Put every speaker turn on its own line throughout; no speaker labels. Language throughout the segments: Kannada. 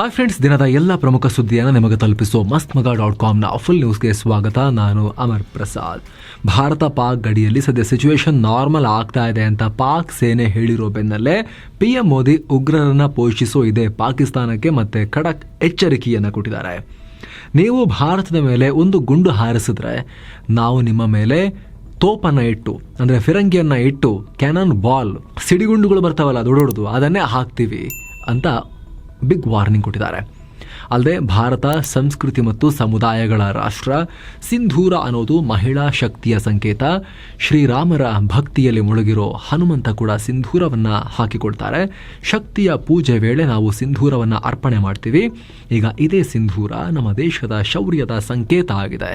ಹಾಯ್ ಫ್ರೆಂಡ್ಸ್ ದಿನದ ಎಲ್ಲ ಪ್ರಮುಖ ಸುದ್ದಿಯನ್ನು ನಿಮಗೆ ತಲುಪಿಸುವ ಮಸ್ತ್ ಮಗ ಡಾಟ್ ಕಾಮ್ನ ಫುಲ್ ನ್ಯೂಸ್ಗೆ ಸ್ವಾಗತ. ನಾನು ಅಮರ್ ಪ್ರಸಾದ್. ಭಾರತ ಪಾಕ್ ಗಡಿಯಲ್ಲಿ ಸದ್ಯ ಸಿಚುವೇಶನ್ ನಾರ್ಮಲ್ ಆಗ್ತಾ ಇದೆ ಅಂತ ಪಾಕ್ ಸೇನೆ ಹೇಳಿರೋ ಬೆನ್ನಲ್ಲೇ ಪಿ ಎಂ ಮೋದಿ ಉಗ್ರರನ್ನು ಪೋಷಿಸೋ ಇದೆ ಪಾಕಿಸ್ತಾನಕ್ಕೆ ಮತ್ತೆ ಖಡಕ್ ಎಚ್ಚರಿಕೆಯನ್ನು ಕೊಟ್ಟಿದ್ದಾರೆ. ನೀವು ಭಾರತದ ಮೇಲೆ ಒಂದು ಗುಂಡು ಹಾರಿಸಿದ್ರೆ ನಾವು ನಿಮ್ಮ ಮೇಲೆ ತೋಪನ್ನು ಇಟ್ಟು, ಅಂದರೆ ಫಿರಂಗಿಯನ್ನು ಇಟ್ಟು ಕ್ಯಾನನ್ ಬಾಲ್ ಸಿಡಿಗುಂಡುಗಳು ಬರ್ತಾವಲ್ಲ ದೊಡ್ಡದು ಅದನ್ನೇ ಹಾಕ್ತೀವಿ ಅಂತ ಬಿಗ್ ವಾರ್ನಿಂಗ್ ಕೊಟ್ಟಿದ್ದಾರೆ. ಅಲ್ಲದೆ ಭಾರತ, ಸಂಸ್ಕೃತಿ ಮತ್ತು ಸಮುದಾಯಗಳ ರಾಷ್ಟ್ರ, ಸಿಂಧೂರ ಅನ್ನೋದು ಮಹಿಳಾ ಶಕ್ತಿಯ ಸಂಕೇತ. ಶ್ರೀರಾಮರ ಭಕ್ತಿಯಲ್ಲಿ ಮುಳುಗಿರೋ ಹನುಮಂತ ಕೂಡ ಸಿಂಧೂರವನ್ನು ಹಾಕಿಕೊಳ್ತಾರೆ ಶಕ್ತಿಯ ಪೂಜೆ ವೇಳೆ ನಾವು ಸಿಂಧೂರವನ್ನು ಅರ್ಪಣೆ ಮಾಡ್ತೀವಿ. ಈಗ ಇದೇ ಸಿಂಧೂರ ನಮ್ಮ ದೇಶದ ಶೌರ್ಯದ ಸಂಕೇತ ಆಗಿದೆ.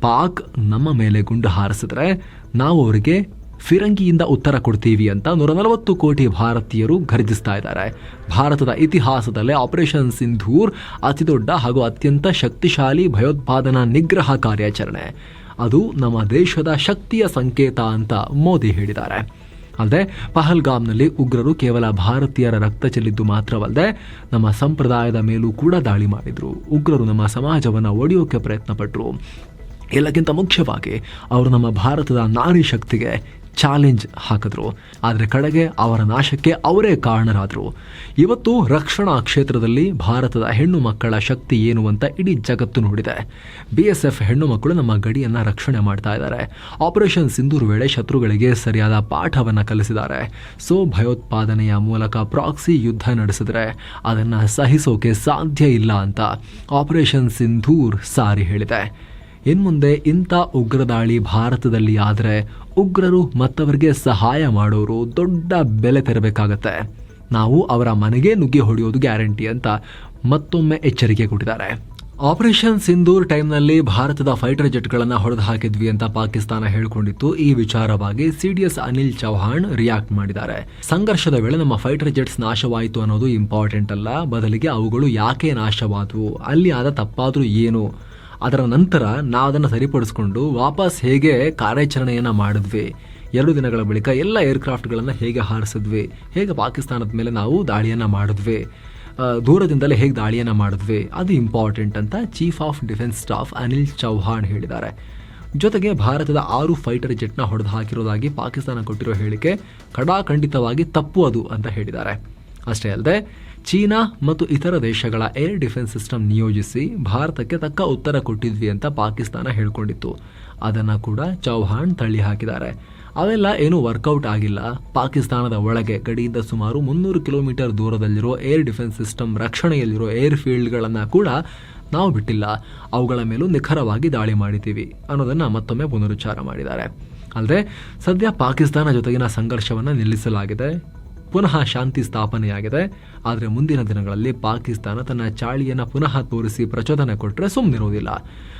ಪಾಕ್ ನಮ್ಮ ಮೇಲೆ ಗುಂಡು ಹಾರಿಸಿದ್ರೆ ನಾವು ಅವರಿಗೆ ಫಿರಂಗಿಯಿಂದ ಉತ್ತರ ಕೊಡ್ತೀವಿ ಅಂತ ನೂರ ನಲವತ್ತು ಕೋಟಿ ಭಾರತೀಯರು ಖರೀದಿಸ್ತಾ ಇದ್ದಾರೆ. ಭಾರತದ ಇತಿಹಾಸದಲ್ಲೇ ಆಪರೇಷನ್ ಸಿಂಧೂರ್ ಅತಿದೊಡ್ಡ ಹಾಗೂ ಅತ್ಯಂತ ಶಕ್ತಿಶಾಲಿ ಭಯೋತ್ಪಾದನಾ ನಿಗ್ರಹ ಕಾರ್ಯಾಚರಣೆ. ಅದು ನಮ್ಮ ದೇಶದ ಶಕ್ತಿಯ ಸಂಕೇತ ಅಂತ ಮೋದಿ ಹೇಳಿದ್ದಾರೆ. ಅಲ್ಲದೆ ಪಹಲ್ಗಾಮ್ನಲ್ಲಿ ಉಗ್ರರು ಕೇವಲ ಭಾರತೀಯರ ರಕ್ತ ಚೆಲ್ಲಿದ್ದು ಮಾತ್ರವಲ್ಲದೆ ನಮ್ಮ ಸಂಪ್ರದಾಯದ ಮೇಲೂ ಕೂಡ ದಾಳಿ ಮಾಡಿದರು. ಉಗ್ರರು ನಮ್ಮ ಸಮಾಜವನ್ನು ಒಡೆಯೋಕೆ ಪ್ರಯತ್ನಪಟ್ಟರು ಎಲ್ಲಕ್ಕಿಂತ ಮುಖ್ಯವಾಗಿ ಅವರು ನಮ್ಮ ಭಾರತದ ನಾರಿ ಶಕ್ತಿಗೆ ಚಾಲೆಂಜ್ ಹಾಕಿದ್ರು. ಆದರೆ ಕಡೆಗೆ ಅವರ ನಾಶಕ್ಕೆ ಅವರೇ ಕಾರಣರಾದರು. ಇವತ್ತು ರಕ್ಷಣಾ ಕ್ಷೇತ್ರದಲ್ಲಿ ಭಾರತದ ಹೆಣ್ಣು ಮಕ್ಕಳ ಶಕ್ತಿ ಏನು ಅಂತ ಇಡೀ ಜಗತ್ತು ನೋಡಿದೆ. ಬಿ ಎಸ್ ಎಫ್ ಹೆಣ್ಣು ಮಕ್ಕಳು ನಮ್ಮ ಗಡಿಯನ್ನು ರಕ್ಷಣೆ ಮಾಡ್ತಾ ಇದ್ದಾರೆ. ಆಪರೇಷನ್ ಸಿಂಧೂರ್ ವೇಳೆ ಶತ್ರುಗಳಿಗೆ ಸರಿಯಾದ ಪಾಠವನ್ನು ಕಲಿಸಿದ್ದಾರೆ. ಸೊ ಭಯೋತ್ಪಾದನೆಯ ಮೂಲಕ ಪ್ರಾಕ್ಸಿ ಯುದ್ಧ ನಡೆಸಿದ್ರೆ ಅದನ್ನು ಸಹಿಸೋಕೆ ಸಾಧ್ಯ ಇಲ್ಲ ಅಂತ ಆಪರೇಷನ್ ಸಿಂಧೂರ್ ಸಾರಿ ಹೇಳಿದೆ. ಇನ್ಮುಂದೆ ಇಂಥ ಉಗ್ರದಾಳಿ ಭಾರತದಲ್ಲಿ ಆದರೆ ಉಗ್ರರು ಮತ್ತವರಿಗೆ ಸಹಾಯ ಮಾಡೋರು ದೊಡ್ಡ ಬೆಲೆ ತೆರಬೇಕಾಗತ್ತೆ. ನಾವು ಅವರ ಮನೆಗೆ ನುಗ್ಗಿ ಹೊಡೆಯೋದು ಗ್ಯಾರಂಟಿ ಅಂತ ಮತ್ತೊಮ್ಮೆ ಎಚ್ಚರಿಕೆ ಕೊಟ್ಟಿದ್ದಾರೆ. ಆಪರೇಷನ್ ಸಿಂಧೂರ್ ಟೈಮ್ನಲ್ಲಿ ಭಾರತದ ಫೈಟರ್ ಜೆಟ್ಗಳನ್ನು ಹೊಡೆದು ಹಾಕಿದ್ವಿ ಅಂತ ಪಾಕಿಸ್ತಾನ ಹೇಳಿಕೊಂಡಿತ್ತು. ಈ ವಿಚಾರವಾಗಿ ಸಿಡಿಎಸ್ ಅನಿಲ್ ಚೌಹಾಣ್ ರಿಯಾಕ್ಟ್ ಮಾಡಿದ್ದಾರೆ. ಸಂಘರ್ಷದ ವೇಳೆ ನಮ್ಮ ಫೈಟರ್ ಜೆಟ್ಸ್ ನಾಶವಾಯಿತು ಅನ್ನೋದು ಇಂಪಾರ್ಟೆಂಟ್ ಅಲ್ಲ. ಬದಲಿಗೆ ಅವುಗಳು ಯಾಕೆ ನಾಶವಾದವು? ಅಲ್ಲಿ ಆದ ತಪ್ಪಾದರೂ ಏನು? ಅದರ ನಂತರ ನಾವು ಅದನ್ನು ಸರಿಪಡಿಸ್ಕೊಂಡು ವಾಪಸ್ ಹೇಗೆ ಕಾರ್ಯಾಚರಣೆಯನ್ನು ಮಾಡಿದ್ವಿ. ಎರಡು ದಿನಗಳ ಬಳಿಕ ಎಲ್ಲ ಏರ್ಕ್ರಾಫ್ಟ್ಗಳನ್ನು ಹೇಗೆ ಹಾರಿಸಿದ್ವಿ. ಹೇಗೆ ಪಾಕಿಸ್ತಾನದ ಮೇಲೆ ನಾವು ದಾಳಿಯನ್ನು ಮಾಡಿದ್ವಿ. ದೂರದಿಂದಲೇ ಹೇಗೆ ದಾಳಿಯನ್ನು ಮಾಡಿದ್ವಿ. ಅದು ಇಂಪಾರ್ಟೆಂಟ್ ಅಂತ chief of defence staff Anil Chauhan ಹೇಳಿದ್ದಾರೆ. ಜೊತೆಗೆ ಭಾರತದ ಆರು ಫೈಟರ್ ಜೆಟ್ನ ಹೊಡೆದು ಹಾಕಿರೋದಾಗಿ ಪಾಕಿಸ್ತಾನ ಕೊಟ್ಟಿರೋ ಹೇಳಿಕೆ ಖಡಾಖಂಡಿತವಾಗಿ ತಪ್ಪು ಅದು ಅಂತ ಹೇಳಿದ್ದಾರೆ. ಅಷ್ಟೇ ಅಲ್ಲದೆ, ಚೀನಾ ಮತ್ತು ಇತರ ದೇಶಗಳ ಏರ್ ಡಿಫೆನ್ಸ್ ಸಿಸ್ಟಮ್ ನಿಯೋಜಿಸಿ ಭಾರತಕ್ಕೆ ತಕ್ಕ ಉತ್ತರ ಕೊಟ್ಟಿದ್ವಿ ಅಂತ ಪಾಕಿಸ್ತಾನ ಹೇಳ್ಕೊಂಡಿತ್ತು. ಅದನ್ನು ಕೂಡ ಚೌಹಾಣ್ ತಳ್ಳಿ ಹಾಕಿದ್ದಾರೆ. ಅವೆಲ್ಲ ಏನೂ ವರ್ಕೌಟ್ ಆಗಿಲ್ಲ. ಪಾಕಿಸ್ತಾನದ ಒಳಗೆ ಗಡಿಯಿಂದ ಸುಮಾರು ಮುನ್ನೂರು ಕಿಲೋಮೀಟರ್ ದೂರದಲ್ಲಿರೋ ಏರ್ ಡಿಫೆನ್ಸ್ ಸಿಸ್ಟಮ್ ರಕ್ಷಣೆಯಲ್ಲಿರೋ ಏರ್ ಫೀಲ್ಡ್ಗಳನ್ನು ಕೂಡ ನಾವು ಬಿಟ್ಟಿಲ್ಲ. ಅವುಗಳ ಮೇಲೂ ನಿಖರವಾಗಿ ದಾಳಿ ಮಾಡಿದ್ದೀವಿ ಅನ್ನೋದನ್ನು ಮತ್ತೊಮ್ಮೆ ಪುನರುಚ್ಚಾರ ಮಾಡಿದ್ದಾರೆ. ಅಲ್ಲದೆ, ಸದ್ಯ ಪಾಕಿಸ್ತಾನ ಜೊತೆಗಿನ ಸಂಘರ್ಷವನ್ನು ನಿಲ್ಲಿಸಲಾಗಿದೆ. ಪುನಃ ಶಾಂತಿ ಸ್ಥಾಪನೆಯಾಗಿದೆ. ಆದರೆ ಮುಂದಿನ ದಿನಗಳಲ್ಲಿ ಪಾಕಿಸ್ತಾನ ತನ್ನ ಚಾಳಿಯನ್ನು ಪುನಃ ತೋರಿಸಿ ಪ್ರಚೋದನೆ ಕೊಟ್ಟರೆ ಸುಮ್ಮನಿರುವುದಿಲ್ಲ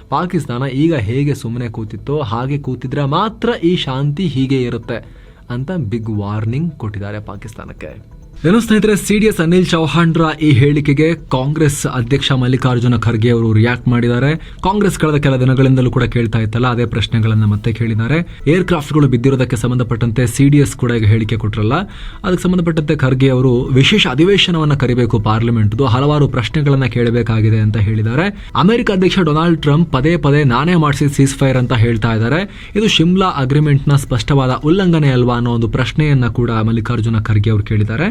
ಪಾಕಿಸ್ತಾನ ಈಗ ಹೇಗೆ ಸುಮ್ಮನೆ ಕೂತಿತ್ತೋ ಹಾಗೆ ಕೂತಿದ್ರೆ ಮಾತ್ರ ಈ ಶಾಂತಿ ಹೀಗೆ ಇರುತ್ತೆ ಅಂತ ಬಿಗ್ ವಾರ್ನಿಂಗ್ ಕೊಟ್ಟಿದ್ದಾರೆ ಪಾಕಿಸ್ತಾನಕ್ಕೆ. ಏನು ಸ್ನೇಹಿತರೆ ಸಿಡಿಎಸ್ ಅನಿಲ್ ಚೌಹಾಣ್ರ ಈ ಹೇಳಿಕೆಗೆ ಕಾಂಗ್ರೆಸ್ ಅಧ್ಯಕ್ಷ ಮಲ್ಲಿಕಾರ್ಜುನ ಖರ್ಗೆ ಅವರು ರಿಯಾಕ್ಟ್ ಮಾಡಿದ್ದಾರೆ. ಕಾಂಗ್ರೆಸ್ ಕಳೆದ ಕೆಲ ದಿನಗಳಿಂದಲೂ ಕೂಡ ಕೇಳ್ತಾ ಇತ್ತಲ್ಲ, ಅದೇ ಪ್ರಶ್ನೆಗಳನ್ನ ಮತ್ತೆ ಕೇಳಿದ್ದಾರೆ. ಏರ್ ಕ್ರಾಫ್ಟ್ಗಳು ಬಿದ್ದಿರೋದಕ್ಕೆ ಸಂಬಂಧಪಟ್ಟಂತೆ ಸಿಡಿಎಸ್ ಕೂಡ ಈಗ ಹೇಳಿಕೆ ಕೊಟ್ಟರಲ್ಲ ಅದಕ್ಕೆ ಸಂಬಂಧಪಟ್ಟಂತೆ ಖರ್ಗೆ ಅವರು ವಿಶೇಷ ಅಧಿವೇಶನವನ್ನ ಕರಿಬೇಕು ಪಾರ್ಲಿಮೆಂಟ್ ಹಲವಾರು ಪ್ರಶ್ನೆಗಳನ್ನ ಕೇಳಬೇಕಾಗಿದೆ ಅಂತ ಹೇಳಿದ್ದಾರೆ. ಅಮೆರಿಕ ಅಧ್ಯಕ್ಷ ಡೊನಾಲ್ಡ್ ಟ್ರಂಪ್ ಪದೇ ಪದೇ ನಾನೇ ಮಾಡಿಸಿದ ಸೀಸ್ ಫೈರ್ ಅಂತ ಹೇಳ್ತಾ ಇದ್ದಾರೆ. ಇದು ಶಿಮ್ಲಾ ಅಗ್ರಿಮೆಂಟ್ನ ಸ್ಪಷ್ಟವಾದ ಉಲ್ಲಂಘನೆ ಅಲ್ವಾ ಅನ್ನೋ ಒಂದು ಪ್ರಶ್ನೆಯನ್ನ ಕೂಡ ಮಲ್ಲಿಕಾರ್ಜುನ ಖರ್ಗೆ ಅವರು ಕೇಳಿದ್ದಾರೆ.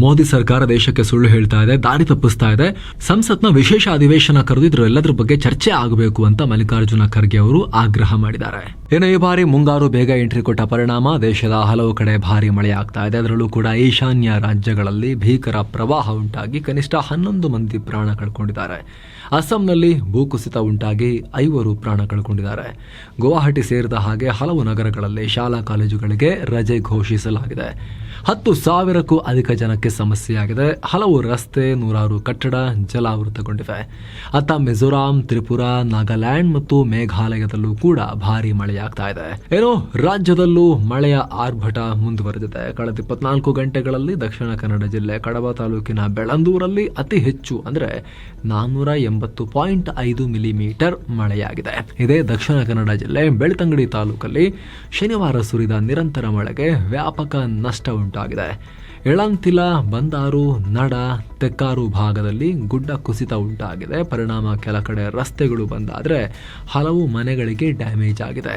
ಮೋದಿ ಸರ್ಕಾರ ದೇಶಕ್ಕೆ ಸುಳ್ಳು ಹೇಳ್ತಾ ಇದೆ, ದಾರಿ ತಪ್ಪಿಸ್ತಾ ಇದೆ. ಸಂಸತ್ನ ವಿಶೇಷ ಅಧಿವೇಶನ ಕರೆದು ಇದ್ರ ಎಲ್ಲದ್ರ ಬಗ್ಗೆ ಚರ್ಚೆ ಆಗಬೇಕು ಅಂತ ಮಲ್ಲಿಕಾರ್ಜುನ ಖರ್ಗೆ ಅವರು ಆಗ್ರಹ ಮಾಡಿದ್ದಾರೆ. ಏನೋ ಈ ಬಾರಿ ಮುಂಗಾರು ಬೇಗ ಎಂಟ್ರಿ ಕೊಟ್ಟ ಪರಿಣಾಮ ದೇಶದ ಹಲವು ಕಡೆ ಭಾರಿ ಮಳೆ ಆಗ್ತಾ ಇದೆ. ಅದರಲ್ಲೂ ಕೂಡ ಈಶಾನ್ಯ ರಾಜ್ಯಗಳಲ್ಲಿ ಭೀಕರ ಪ್ರವಾಹ ಉಂಟಾಗಿ ಕನಿಷ್ಠ ಹನ್ನೊಂದು ಮಂದಿ ಪ್ರಾಣ ಕಳ್ಕೊಂಡಿದ್ದಾರೆ. ಅಸ್ಸಾಂನಲ್ಲಿ ಭೂಕುಸಿತ ಉಂಟಾಗಿ ಐವರು ಪ್ರಾಣ ಕಳ್ಕೊಂಡಿದ್ದಾರೆ. ಗುವಾಹಟಿ ಸೇರಿದ ಹಾಗೆ ಹಲವು ನಗರಗಳಲ್ಲಿ ಶಾಲಾ ಕಾಲೇಜುಗಳಿಗೆ ರಜೆ ಘೋಷಿಸಲಾಗಿದೆ. ಹತ್ತು ಸಾವಿರಕ್ಕೂ ಅಧಿಕ ಜನಕ್ಕೆ ಸಮಸ್ಯೆಯಾಗಿದೆ. ಹಲವು ರಸ್ತೆ, ನೂರಾರು ಕಟ್ಟಡ ಜಲಾವೃತಗೊಂಡಿವೆ. ಅತ್ತ ಮಿಜೋರಾಂ, ತ್ರಿಪುರಾ, ನಾಗಾಲ್ಯಾಂಡ್ ಮತ್ತು ಮೇಘಾಲಯದಲ್ಲೂ ಕೂಡ ಭಾರಿ ಮಳೆಯಾಗ್ತಾ ಇದೆ. ಏನೋ ರಾಜ್ಯದಲ್ಲೂ ಮಳೆಯ ಆರ್ಭಟ ಮುಂದುವರೆದಿದೆ. ಕಳೆದ ಇಪ್ಪತ್ನಾಲ್ಕು ಗಂಟೆಗಳಲ್ಲಿ ದಕ್ಷಿಣ ಕನ್ನಡ ಜಿಲ್ಲೆ ಕಡಬ ತಾಲೂಕಿನ ಬೆಳಂದೂರಲ್ಲಿ ಅತಿ ಹೆಚ್ಚು ಅಂದರೆ ನಾನ್ನೂರ ಎಂಬತ್ತು ಪಾಯಿಂಟ್ ಐದು ಮಿಲಿಮೀಟರ್ ಮಳೆಯಾಗಿದೆ. ಇದೇ ದಕ್ಷಿಣ ಕನ್ನಡ ಜಿಲ್ಲೆ ಬೆಳ್ತಂಗಡಿ ತಾಲೂಕಲ್ಲಿ ಶನಿವಾರ ಸುರಿದ ನಿರಂತರ ಮಳೆಗೆ ವ್ಯಾಪಕ ನಷ್ಟ ಉಂಟಾಗಿದೆ. ಎಳಂತಿಲ, ಬಂದಾರು, ನಡ, ತೆಕ್ಕಾರು ಭಾಗದಲ್ಲಿ ಗುಡ್ಡ ಕುಸಿತ ಉಂಟಾಗಿದೆ. ಪರಿಣಾಮ ಕೆಲ ಕಡೆ ರಸ್ತೆಗಳು ಬಂದಾದರೆ ಹಲವು ಮನೆಗಳಿಗೆ ಡ್ಯಾಮೇಜ್ ಆಗಿದೆ.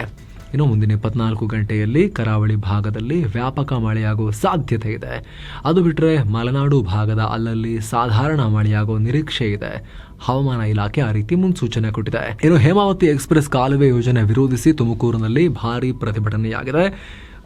ಇನ್ನು ಮುಂದಿನ ಇಪ್ಪತ್ನಾಲ್ಕು ಗಂಟೆಯಲ್ಲಿ ಕರಾವಳಿ ಭಾಗದಲ್ಲಿ ವ್ಯಾಪಕ ಮಳೆಯಾಗುವ ಸಾಧ್ಯತೆ ಇದೆ. ಅದು ಬಿಟ್ಟರೆ ಮಲೆನಾಡು ಭಾಗದ ಅಲ್ಲಲ್ಲಿ ಸಾಧಾರಣ ಮಳೆಯಾಗುವ ನಿರೀಕ್ಷೆ ಇದೆ. ಹವಾಮಾನ ಇಲಾಖೆ ಆ ರೀತಿ ಮುನ್ಸೂಚನೆ ಕೊಟ್ಟಿದೆ. ಇನ್ನು ಹೇಮಾವತಿ ಎಕ್ಸ್ಪ್ರೆಸ್ ಕಾಲುವೆ ಯೋಜನೆ ವಿರೋಧಿಸಿ ತುಮಕೂರಿನಲ್ಲಿ ಭಾರೀ ಪ್ರತಿಭಟನೆಯಾಗಿದೆ.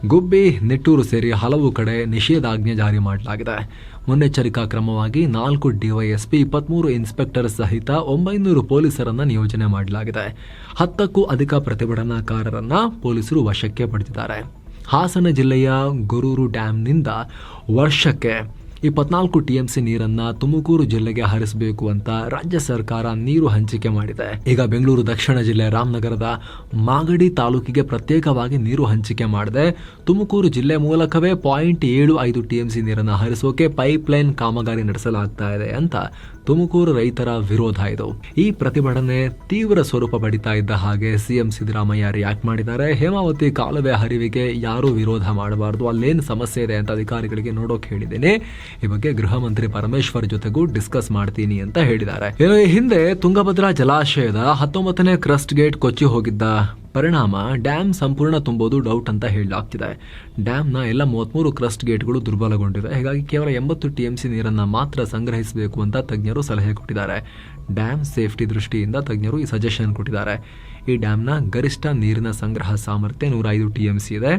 ಗುಬ್ಬಿ ನಿಟ್ಟೂರು ಸೇರಿ ಹಲವು ಕಡೆ ನಿಷೇಧಾಜ್ಞೆ ಜಾರಿ ಮಾಡಲಾಗಿದೆ. ಮುನ್ನೆಚ್ಚರಿಕಾ ಕ್ರಮವಾಗಿ ನಾಲ್ಕು ಡಿವೈಎಸ್ಪಿ, ಇಪ್ಪತ್ಮೂರು ಇನ್ಸ್ಪೆಕ್ಟರ್ ಸಹಿತ ಒಂಬೈನೂರು ಪೊಲೀಸರನ್ನು ನಿಯೋಜನೆ ಮಾಡಲಾಗಿದೆ. ಹತ್ತಕ್ಕೂ ಅಧಿಕ ಪ್ರತಿಭಟನಾಕಾರರನ್ನು ಪೊಲೀಸರು ವಶಕ್ಕೆ ಪಡೆದಿದ್ದಾರೆ. ಹಾಸನ ಜಿಲ್ಲೆಯ ಗುರೂರು ಡ್ಯಾಂನಿಂದ ವರ್ಷಕ್ಕೆ ಇಪ್ಪತ್ನಾಲ್ಕು ಟಿಎಂಸಿ ನೀರನ್ನ ತುಮಕೂರು ಜಿಲ್ಲೆಗೆ ಹರಿಸಬೇಕು ಅಂತ ರಾಜ್ಯ ಸರ್ಕಾರ ನೀರು ಹಂಚಿಕೆ ಮಾಡಿದೆ. ಈಗ ಬೆಂಗಳೂರು ದಕ್ಷಿಣ ಜಿಲ್ಲೆ ರಾಮನಗರದ ಮಾಗಡಿ ತಾಲೂಕಿಗೆ ಪ್ರತ್ಯೇಕವಾಗಿ ನೀರು ಹಂಚಿಕೆ ಮಾಡಿದೆ. ತುಮಕೂರು ಜಿಲ್ಲೆ ಮೂಲಕವೇ ಪಾಯಿಂಟ್ ಏಳು ಐದು ಟಿಎಂಸಿ ನೀರನ್ನು ಹರಿಸೋಕೆ ಪೈಪ್ಲೈನ್ ಕಾಮಗಾರಿ ನಡೆಸಲಾಗ್ತಾ ಇದೆ ಅಂತ ತುಮಕೂರು ರೈತರ ವಿರೋಧ ಇದು. ಈ ಪ್ರತಿಭಟನೆ ತೀವ್ರ ಸ್ವರೂಪ ಪಡಿತಾ ಇದ್ದ ಹಾಗೆ ಸಿಎಂ ಸಿದ್ದರಾಮಯ್ಯ ರಿಯಾಕ್ಟ್ ಮಾಡಿದ್ದಾರೆ. ಹೇಮಾವತಿ ಕಾಲುವೆ ಹರಿವಿಗೆ ಯಾರು ವಿರೋಧ ಮಾಡಬಾರದು. ಅಲ್ಲೇನು ಸಮಸ್ಯೆ ಇದೆ ಅಂತ ಅಧಿಕಾರಿಗಳಿಗೆ ನೋಡೋಕೆ ಹೇಳಿದ್ದೇನೆ. ಈ ಬಗ್ಗೆ ಗೃಹ ಮಂತ್ರಿ ಪರಮೇಶ್ವರ್ ಜೊತೆಗೂ ಡಿಸ್ಕಸ್ ಮಾಡ್ತೀನಿ ಅಂತ ಹೇಳಿದ್ದಾರೆ. ಹಿಂದೆ ತುಂಗಭದ್ರಾ ಜಲಾಶಯದ ಹತ್ತೊಂಬತ್ತನೇ ಕ್ರಸ್ಟ್ ಗೇಟ್ ಕೊಚ್ಚಿ ಹೋಗಿದ್ದ ಪರಿಣಾಮ ಡ್ಯಾಮ್ ಸಂಪೂರ್ಣ ತುಂಬೋದು ಡೌಟ್ ಅಂತ ಹೇಳಲಾಗ್ತಿದೆ ಡ್ಯಾಮ್ನ ಎಲ್ಲ ಮೂವತ್ತ್ಮೂರು ಕ್ರಸ್ಟ್ ಗೇಟ್ಗಳು ದುರ್ಬಲಗೊಂಡಿವೆ. ಹೀಗಾಗಿ ಕೇವಲ ಎಂಬತ್ತು ಟಿ ಎಂ ಸಿ ನೀರನ್ನು ಮಾತ್ರ ಸಂಗ್ರಹಿಸಬೇಕು ಅಂತ ತಜ್ಞರು ಸಲಹೆ ಕೊಟ್ಟಿದ್ದಾರೆ. ಡ್ಯಾಮ್ ಸೇಫ್ಟಿ ದೃಷ್ಟಿಯಿಂದ ತಜ್ಞರು ಈ ಸಜೆಷನ್ ಕೊಟ್ಟಿದ್ದಾರೆ. ಈ ಡ್ಯಾಮ್ನ ಗರಿಷ್ಠ ನೀರಿನ ಸಂಗ್ರಹ ಸಾಮರ್ಥ್ಯ ನೂರ ಐದು ಟಿಎಂಸಿ ಇದೆ.